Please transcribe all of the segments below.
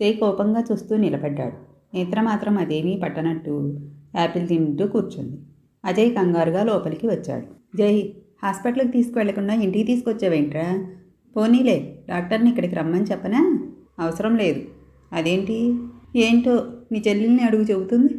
జై కోపంగా చూస్తూ నిలబడ్డాడు. నేత్ర మాత్రం అదేమీ పట్టనట్టు యాపిల్ తింటూ కూర్చుంది. అజయ్ కంగారుగా లోపలికి వచ్చాడు. జై హాస్పిటల్కి తీసుకువెళ్ళకుండా ఇంటికి తీసుకొచ్చావేంట్రా? పోనీలే డాక్టర్ని ఇక్కడికి రమ్మని చెప్పనా? అవసరం లేదు. అదేంటి? ఏంటో నీ చెల్లెల్ని అడుగు చెబుతుంది?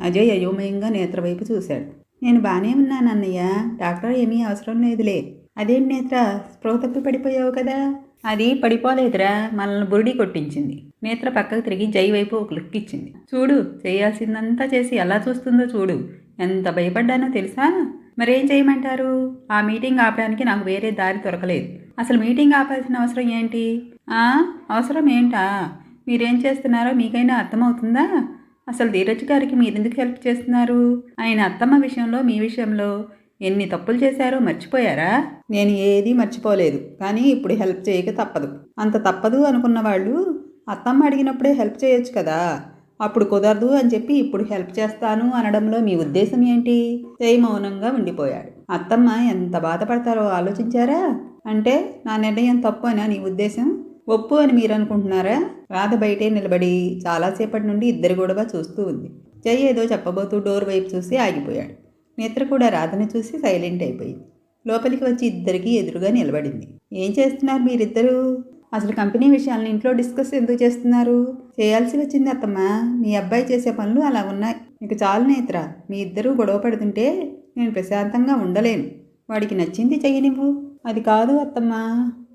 అజయ్ అయోమయంగా నేత్ర వైపు చూశాడు. నేను బాగానే ఉన్నానన్నయ్య డాక్టర్ ఏమీ అవసరం లేదులే. అదేం నేత్ర? స్పృహ తప్పి పడిపోయావు కదా? అది పడిపోలేదురా. మనల్ని బురిడి కొట్టించింది. నేత్ర పక్కకు తిరిగి జై వైపు ఒక లుక్ ఇచ్చింది. చూడు చేయాల్సిందంతా చేసి ఎలా చూస్తుందో చూడు. ఎంత భయపడ్డానో తెలుసా? మరేం చేయమంటారు? ఆ మీటింగ్ ఆపడానికి నాకు వేరే దారి దొరకలేదు. అసలు మీటింగ్ ఆపాల్సిన అవసరం ఏంటి? ఆ? అవసరం ఏంటా? మీరేం చేస్తున్నారో మీకైనా అర్థమవుతుందా? అసలు ధీరజ్ గారికి మీరెందుకు హెల్ప్ చేస్తున్నారు? ఆయన అత్తమ్మ విషయంలో మీ విషయంలో ఎన్ని తప్పులు చేశారో మర్చిపోయారా? నేను ఏదీ మర్చిపోలేదు కానీ ఇప్పుడు హెల్ప్ చేయక తప్పదు. అంత తప్పదు అనుకున్న వాళ్ళు అత్తమ్మ అడిగినప్పుడే హెల్ప్ చేయొచ్చు కదా. అప్పుడు కుదరదు అని చెప్పి ఇప్పుడు హెల్ప్ చేస్తాను అనడంలో మీ ఉద్దేశం ఏంటి? జై మౌనంగా ఉండిపోయాడు. అత్తమ్మ ఎంత బాధపడతారో ఆలోచించారా? అంటే నా నిర్ణయం తప్పు అని నీ ఉద్దేశం? ఒప్పు అని మీరు అనుకుంటున్నారా రాధ బయటే నిలబడి చాలాసేపటి నుండి ఇద్దరు గొడవ చూస్తూ ఉంది. జై ఏదో చెప్పబోతూ డోర్ వైపు చూసి ఆగిపోయాడు. నేత్ర కూడా రాధని చూసి సైలెంట్ అయిపోయింది. లోపలికి వచ్చి ఇద్దరికి ఎదురుగా నిలబడింది. ఏం చేస్తున్నారు మీరిద్దరూ? అసలు కంపెనీ విషయాలను ఇంట్లో డిస్కస్ ఎందుకు చేస్తున్నారు? చేయాల్సి వచ్చింది అత్తమ్మ. మీ అబ్బాయి చేసే పనులు అలా ఉన్నాయి. ఇక చాలు నేత్ర. మీ ఇద్దరూ గొడవ పడుతుంటే నేను ప్రశాంతంగా ఉండలేను. వాడికి నచ్చింది చెయ్యనివ్వు. అది కాదు అత్తమ్మ.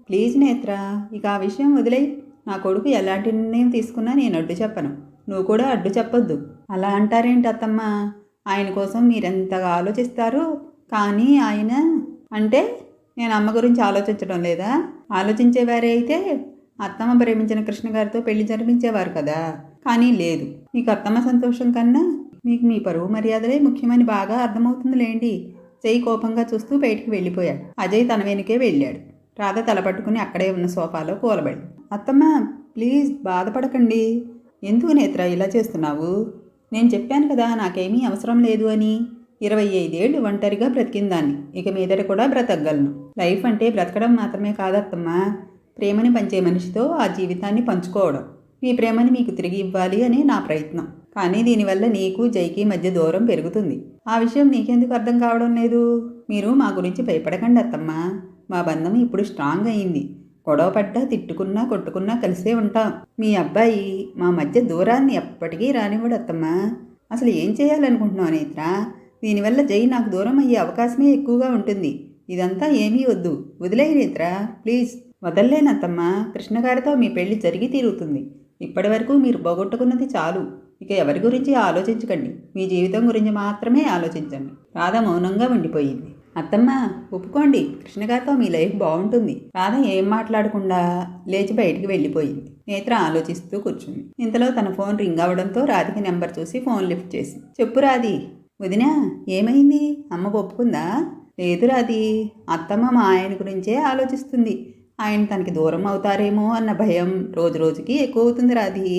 ప్లీజ్ నేత్ర ఇక ఆ విషయం వదిలేయి. నా కొడుకు ఎలాంటి నిర్ణయం తీసుకున్నా నేను అడ్డు చెప్పను. నువ్వు కూడా అడ్డు చెప్పొద్దు. అలా అంటారేంటి అత్తమ్మ? ఆయన కోసం మీరెంతగా ఆలోచిస్తారు? కానీ ఆయన అంటే నేను అమ్మ గురించి ఆలోచించడం లేదా? ఆలోచించేవారే అయితే అత్తమ్మ ప్రేమించిన కృష్ణ గారితో పెళ్ళి జరిపించేవారు కదా. కానీ లేదు. మీకు అత్తమ్మ సంతోషం కన్నా మీకు మీ పరువు మర్యాదలే ముఖ్యమని బాగా అర్థమవుతుందిలేండి చెయ్యి కోపంగా చూస్తూ బయటికి వెళ్ళిపోయాడు. అజయ్ తన వెనుకే వెళ్ళాడు. రాధ తలపట్టుకుని అక్కడే ఉన్న సోఫాలో కూలబడి అత్తమ్మ ప్లీజ్ బాధపడకండి. ఎందుకు నేత్ర ఇలా చేస్తున్నావు? నేను చెప్పాను కదా నాకేమీ అవసరం లేదు అని. ఇరవై ఐదేళ్ళు ఒంటరిగా బ్రతికిందాన్ని ఇక మీదట కూడా బ్రతకగలను. లైఫ్ అంటే బ్రతకడం మాత్రమే కాదత్తమ్మా. ప్రేమని పంచే మనిషితో ఆ జీవితాన్ని పంచుకోవడం. మీ ప్రేమని మీకు తిరిగి ఇవ్వాలి అని నా ప్రయత్నం. కానీ దీనివల్ల నీకు జైకి మధ్య దూరం పెరుగుతుంది. ఆ విషయం నీకెందుకు అర్థం కావడం లేదు? మీరు మా గురించి భయపడకండి అత్తమ్మా. మా బంధం ఇప్పుడు స్ట్రాంగ్ అయింది. గొడవపడ్డా తిట్టుకున్నా కొట్టుకున్నా కలిసే ఉంటాం. మీ అబ్బాయి మా మధ్య దూరాన్ని ఎప్పటికీ రానివ్వడు అత్తమ్మా. అసలు ఏం చేయాలనుకుంటున్నావు నేత్ర దీనివల్ల జై నాకు దూరం అయ్యే అవకాశమే ఎక్కువగా ఉంటుంది. ఇదంతా ఏమీ వద్దు. వదిలేయి నేత్ర ప్లీజ్. వదల్లేనత్తమ్మా కృష్ణగారితో మీ పెళ్ళి జరిగి తీరుతుంది. ఇప్పటి వరకు మీరు పోగొట్టుకున్నది చాలు. ఇక ఎవరి గురించి ఆలోచించకండి. మీ జీవితం గురించి మాత్రమే ఆలోచించండి. రాధ మౌనంగా ఉండిపోయింది. అత్తమ్మ ఒప్పుకోండి. కృష్ణగారితో మీ లైఫ్ బాగుంటుంది. రాధ ఏం మాట్లాడకుండా లేచి బయటికి వెళ్ళిపోయింది. నేత్ర ఆలోచిస్తూ కూర్చుంది. ఇంతలో తన ఫోన్ రింగ్ అవ్వడంతో రాధికి నెంబర్ చూసి ఫోన్ లిఫ్ట్ చేసి చెప్పు రాధి. వదినా ఏమైంది? అమ్మ ఒప్పుకుందా? లేదు రాధి అత్తమ్మ మా ఆయన గురించే ఆలోచిస్తుంది. ఆయన తనకి దూరం అవుతారేమో అన్న భయం రోజు రోజుకి ఎక్కువ అవుతుంది రాది.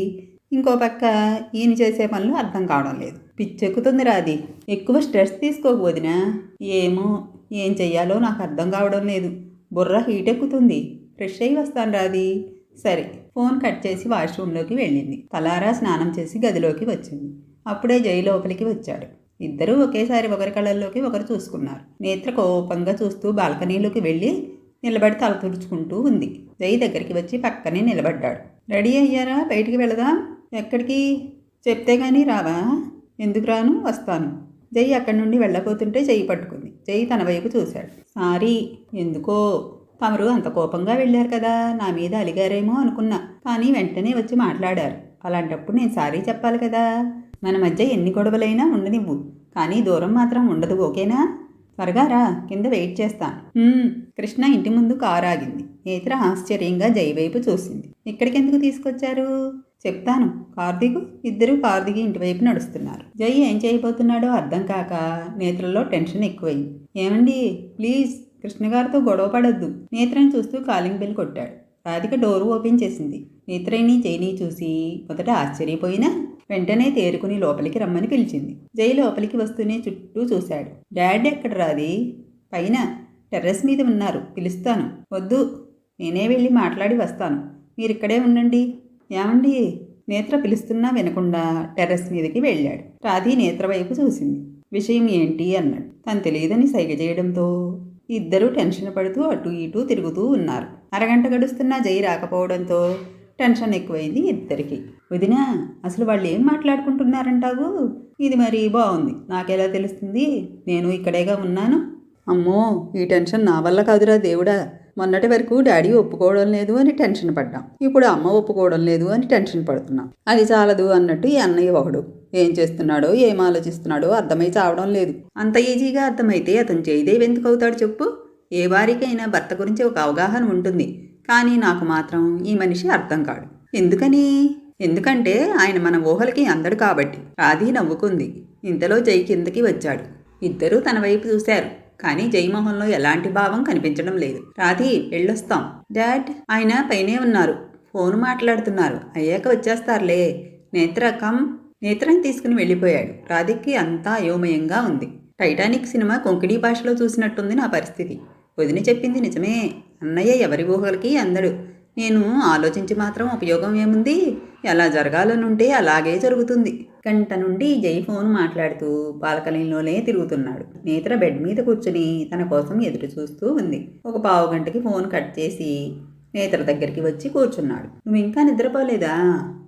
ఇంకో పక్క ఈయన చేసే పనులు అర్థం కావడం లేదు. పిచ్చెక్కుతుంది రాది. ఎక్కువ స్ట్రెస్ తీసుకోకపోదినా ఏమో ఏం చెయ్యాలో నాకు అర్థం కావడం లేదు. బుర్ర హీట్ ఎక్కుతుంది ఫ్రెష్ అయ్యి వస్తాను రాది. సరే ఫోన్ కట్ చేసి వాష్రూమ్లోకి వెళ్ళింది. తలారా స్నానం చేసి గదిలోకి వచ్చింది. అప్పుడే జై లోపలికి వచ్చాడు. ఇద్దరూ ఒకేసారి ఒకరి కళ్ళల్లోకి ఒకరు చూసుకున్నారు. నేత్ర కోపంగా చూస్తూ బాల్కనీలోకి వెళ్ళి నిలబడి తల తుడుచుకుంటూ ఉంది. జై దగ్గరికి వచ్చి పక్కనే నిలబడ్డాడు. రెడీ అయ్యారా? బయటికి వెళదాం. ఎక్కడికి? చెప్తే కానీ రావా? ఎందుకు రాను? వస్తాను. జై అక్కడి నుండి వెళ్ళబోతుంటే చెయ్యి పట్టుకుంది. జై తన వైపు చూశాడు. సారీ ఎందుకో? తమరు అంత కోపంగా వెళ్ళారు కదా. నా మీద అలిగారేమో అనుకున్నా. కానీ వెంటనే వచ్చి మాట్లాడారు. అలాంటప్పుడు నేను సారీ చెప్పాలి కదా. మన మధ్య ఎన్ని గొడవలైనా ఉండనివ్వు. కానీ దూరం మాత్రం ఉండదు ఓకేనా? త్వరగా రా కింద వెయిట్ చేస్తాను కృష్ణ ఇంటి ముందు కారు ఆగింది. నేత్ర ఆశ్చర్యంగా జై వైపు చూసింది. ఇక్కడికి ఎందుకు తీసుకొచ్చారు? చెప్తాను. కారు దిగు. ఇద్దరు కారు దిగి నడుస్తున్నారు. జై ఏం చేయబోతున్నాడో అర్థం కాక నేత్రలో టెన్షన్ ఎక్కువైంది. ఏమండి? ప్లీజ్ కృష్ణగారితో గొడవ పడొద్దు. నేత్రని చూస్తూ కాలింగ్ బెల్ కొట్టాడు. రాధిక డోరు ఓపెన్ చేసింది. నేత్రని జైని చూసి మొదట ఆశ్చర్యపోయినా వెంటనే తేరుకుని లోపలికి రమ్మని పిలిచింది. జై లోపలికి వస్తూనే చుట్టూ చూశాడు. డాడీ ఎక్కడ రాది? పైన. టెర్రస్ మీద ఉన్నారు. పిలుస్తాను. వద్దు. నేనే వెళ్ళి మాట్లాడి వస్తాను. మీరు ఇక్కడే ఉండండి. ఏమండి? నేత్ర పిలుస్తున్నా వినకుండా టెర్రస్ మీదకి వెళ్ళాడు. రాధి నేత్ర వైపు చూసింది. విషయం ఏంటి అన్నాడు. తను తెలియదని సైగ చేయడంతో ఇద్దరూ టెన్షన్ పడుతూ అటు ఇటు తిరుగుతూ ఉన్నారు. అరగంట గడుస్తున్నా జై రాకపోవడంతో టెన్షన్ ఎక్కువైంది ఇద్దరికి. వదినా అసలు వాళ్ళు ఏం మాట్లాడుకుంటున్నారంటావు? ఇది మరి బాగుంది. నాకెలా తెలుస్తుంది? నేను ఇక్కడేగా ఉన్నాను. అమ్మో ఈ టెన్షన్ నా వల్ల కాదురా దేవుడా. మొన్నటి వరకు డాడీ ఒప్పుకోవడం లేదు అని టెన్షన్ పడ్డాం. ఇప్పుడు అమ్మ ఒప్పుకోవడం లేదు అని టెన్షన్ పడుతున్నాం. అది చాలదు అన్నట్టు ఈ అన్నయ్య ఒకడు. ఏం చేస్తున్నాడో ఏం ఆలోచిస్తున్నాడో అర్థమై చావడం లేదు. అంత ఈజీగా అర్థమైతే అతను జయదేవ్ ఎందుకు అవుతాడు చెప్పు? ఏ వారికైనా భర్త గురించి ఒక అవగాహన ఉంటుంది. కానీ నాకు మాత్రం ఈ మనిషి అర్థం కాడు. ఎందుకని? ఎందుకంటే ఆయన మన ఊహలకి అందడు కాబట్టి. రాధి నవ్వుకుంది. ఇంతలో జై కిందకి వచ్చాడు. ఇద్దరూ తన వైపు చూశారు. కానీ జయమోహన్లో ఎలాంటి భావం కనిపించడం లేదు. రాధి వెళ్ళొస్తాం. డాడ్ ఆయన పైనే ఉన్నారు. ఫోన్ మాట్లాడుతున్నారు. అయ్యాక వచ్చేస్తారులే. నేత్ర కమ్. నేత్రం తీసుకుని వెళ్ళిపోయాడు. రాధికి అంతా అయోమయంగా ఉంది. టైటానిక్ సినిమా కొంకణీ భాషలో చూసినట్టుంది నా పరిస్థితి. వదిన చెప్పింది నిజమే. అన్నయ్య ఎవరి ఊహలకి అందడు. నేను ఆలోచించి మాత్రం ఉపయోగం ఏముంది? ఎలా జరగాలనుంటే అలాగే జరుగుతుంది. గంట నుండి జై ఫోన్ మాట్లాడుతూ బాల్కనీలోనే తిరుగుతున్నాడు. నేత్ర బెడ్ మీద కూర్చుని తన కోసం ఎదురు చూస్తూ ఉంది. ఒక పావు గంటకి ఫోన్ కట్ చేసి నేత్ర దగ్గరికి వచ్చి కూర్చున్నాడు. నువ్వు ఇంకా నిద్రపోలేదా?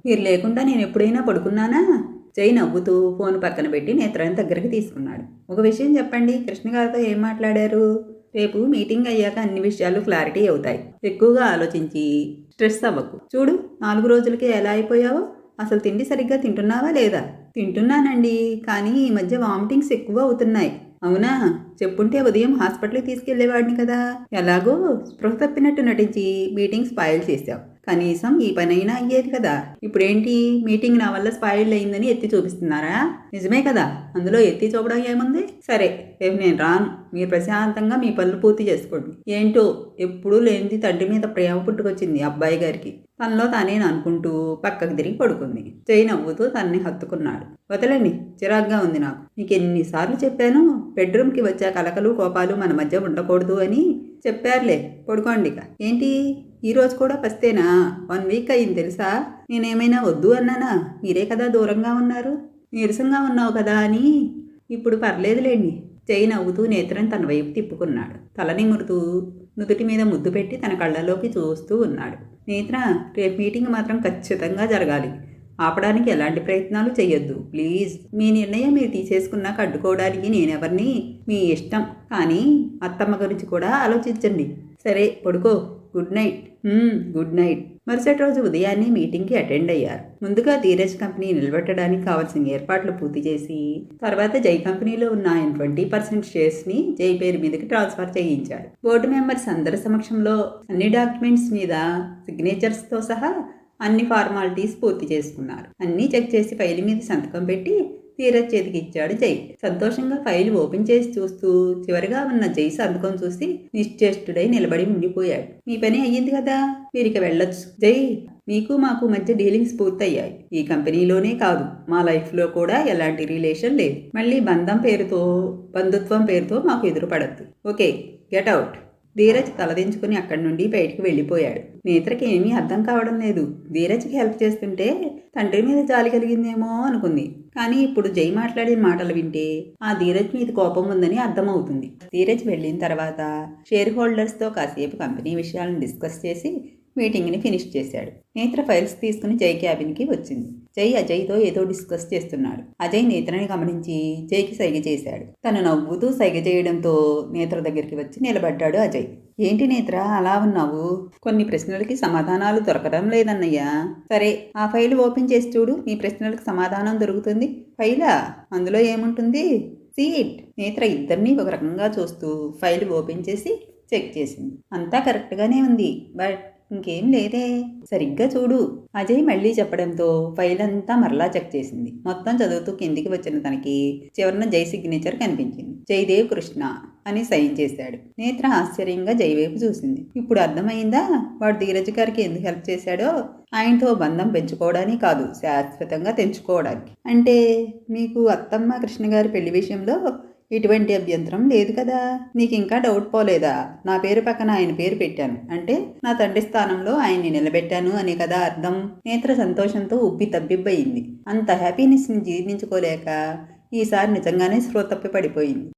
మీరు లేకుండా నేను ఎప్పుడైనా పడుకున్నానా? జై నవ్వుతూ ఫోన్ పక్కన పెట్టి నేత్రని దగ్గరికి తీసుకున్నాడు. ఒక విషయం చెప్పండి. కృష్ణ గారితో ఏం మాట్లాడారు? రేపు మీటింగ్ అయ్యాక అన్ని విషయాలు క్లారిటీ అవుతాయి. ఎక్కువగా ఆలోచించి స్ట్రెస్ అవ్వకు. చూడు నాలుగు రోజులకి ఎలా అయిపోయావో? అసలు తిండి సరిగ్గా తింటున్నావా లేదా? తింటున్నానండి కానీ ఈ మధ్య వామిటింగ్స్ ఎక్కువ అవుతున్నాయి. అవునా? చెప్పుంటే ఉదయం హాస్పిటల్కి తీసుకెళ్ళేవాడిని కదా. ఎలాగో స్పృహ తప్పినట్టు నటించి మీటింగ్ స్పాయిల్ చేశావు. కనీసం ఈ పనైనా అయ్యేది కదా. ఇప్పుడేంటి? మీటింగ్ నా వల్ల స్పాయిల్ అయిందని ఎత్తి చూపిస్తున్నారా? నిజమే కదా. అందులో ఎత్తి చూపడం ఏముంది? సరే రేపు నేను రాను. మీరు ప్రశాంతంగా మీ పనులు పూర్తి చేసుకోండి. ఏంటో ఎప్పుడూ లేనిది తండ్రి మీద ప్రేమ పుట్టుకొచ్చింది అబ్బాయి గారికి. తనలో తానే అనుకుంటూ పక్కకు తిరిగి పడుకుంది. చేయి నవ్వుతూ తనని హత్తుకున్నాడు. వదలండి చిరాగ్గా ఉంది నాకు. నీకు ఎన్నిసార్లు చెప్పాను? బెడ్రూమ్కి వచ్చే కలకలు కోపాలు మన మధ్య ఉండకూడదు అని చెప్పారులే. పడుకోండి ఇక ఏంటి? ఈరోజు కూడా పస్తేనా వన్ వీక్ అయింది తెలుసా? నేనేమైనా వద్దు అన్నానా? మీరే కదా దూరంగా ఉన్నారు. నీరసంగా ఉన్నావు కదా అని. ఇప్పుడు పర్లేదులేండి. చేయి నవ్వుతూ నేత్రం తన వైపు తిప్పుకున్నాడు. తల నిమురుతూ నుదుటి మీద ముద్దు పెట్టి తన కళ్ళలోకి చూస్తూ ఉన్నాడు. నేత్ర రేపు మీటింగ్ మాత్రం ఖచ్చితంగా జరగాలి. ఆపడానికి ఎలాంటి ప్రయత్నాలు చేయొద్దు ప్లీజ్. మీ నిర్ణయం మీరు తీసేసుకున్నాక అడ్డుకోవడానికి నేనెవరిని? మీ ఇష్టం. కానీ అత్తమ్మ గురించి కూడా ఆలోచించండి. సరే పడుకో. Good night. Good night. మరుసటి రోజు ఉదయాన్నే మీటింగ్కి అటెండ్ అయ్యారు. ముందుగా ధీరజ్ కంపెనీ నిలబెట్టడానికి కావాల్సిన ఏర్పాట్లు పూర్తి చేసి తర్వాత జై కంపెనీలో ఉన్న ఆయన ట్వంటీ పర్సెంట్ షేర్స్ని జై పేరు మీదకి ట్రాన్స్ఫర్ చేయించారు. బోర్డు మెంబర్స్ అందరి సమక్షంలో అన్ని డాక్యుమెంట్స్ మీద సిగ్నేచర్స్తో సహా అన్ని ఫార్మాలిటీస్ పూర్తి చేసుకున్నారు. అన్నీ చెక్ చేసి ఫైల్ మీద సంతకం పెట్టి ధీరజ్ చేతికి ఇచ్చాడు జై. సంతోషంగా ఫైల్ ఓపెన్ చేసి చూస్తూ చివరిగా ఉన్న జై సంతకం చూసి నిశ్చేష్టుడై నిలబడి ఉండిపోయాడు. మీ పని అయ్యింది కదా మీరిక వెళ్ళొచ్చు. జై మీకు మాకు మధ్య డీలింగ్స్ పూర్తయ్యాయి. ఈ కంపెనీలోనే కాదు మా లైఫ్లో కూడా ఎలాంటి రిలేషన్ లేదు. మళ్ళీ బంధం పేరుతో బంధుత్వం పేరుతో మాకు ఎదురుపడద్దు. Okay get out. ధీరజ్ తలదించుకుని అక్కడి నుండి బయటికి వెళ్ళిపోయాడు. నేత్రకి ఏమీ అర్థం కావడం లేదు. ధీరజ్కి హెల్ప్ చేస్తుంటే తండ్రి మీద జాలి కలిగిందేమో అనుకుంది. కానీ ఇప్పుడు జై మాట్లాడిన మాటలు వింటే ఆ ధీరజ్ మీద కోపం ఉందని అర్థమవుతుంది. ధీరజ్ వెళ్ళిన తర్వాత షేర్ హోల్డర్స్తో కాసేపు కంపెనీ విషయాలను డిస్కస్ చేసి మీటింగ్ని ఫినిష్ చేశాడు. నేత్ర ఫైల్స్ తీసుకుని జై క్యాబిన్కి వచ్చింది. జై అజయ్తో ఏదో డిస్కస్ చేస్తున్నాడు. అజయ్ నేత్రని గమనించి జైకి సైగ చేశాడు. తను నవ్వుతూ సైగ చేయడంతో నేత్ర దగ్గరికి వచ్చి నిలబడ్డాడు అజయ్. ఏంటి నేత్ర అలా ఉన్నావు? కొన్ని ప్రశ్నలకి సమాధానాలు దొరకడం లేదన్నయ్యా. సరే ఆ ఫైల్ ఓపెన్ చేసి చూడు. మీ ప్రశ్నలకు సమాధానం దొరుకుతుంది. ఫైలా? అందులో ఏముంటుంది? సీట్? నేత్ర ఇద్దరిని ఒక రకంగా చూస్తూ ఫైల్ ఓపెన్ చేసి చెక్ చేసింది. అంతా కరెక్ట్గానే ఉంది. బట్ ఇంకేం లేదే. సరిగ్గా చూడు. అజయ్ మళ్ళీ చెప్పడంతో ఫైల్ అంతా మరలా చెక్ చేసింది. మొత్తం చదువుతూ కిందికి వచ్చిన తనకి చివరన జై సిగ్నేచర్ కనిపించింది. జయదేవ్ కృష్ణ అని సైన్ చేశాడు. నేత్ర ఆశ్చర్యంగా జై వైపు చూసింది. ఇప్పుడు అర్థమైందా? వాడు ధీరజ్ గారికి ఎందుకు హెల్ప్ చేశాడో? ఆయనతో బంధం పెంచుకోవడానికి కాదు శాశ్వతంగా తెంచుకోవడానికి. అంటే మీకు అత్తమ్మ కృష్ణ గారి పెళ్ళి విషయంలో ఎటువంటి అభ్యంతరం లేదు కదా. నీకు ఇంకా డౌట్ పోలేదా? నా పేరు పక్కన ఆయన పేరు పెట్టాను. అంటే నా తండ్రి స్థానంలో ఆయన్ని నిలబెట్టాను అనే కదా అర్థం. నేత్ర సంతోషంతో ఉబ్బి తబ్బిబ్బయింది. అంత హ్యాపీనెస్ని జీర్ణించుకోలేక ఈసారి నిజంగానే స్పృహ తప్పి పడిపోయింది.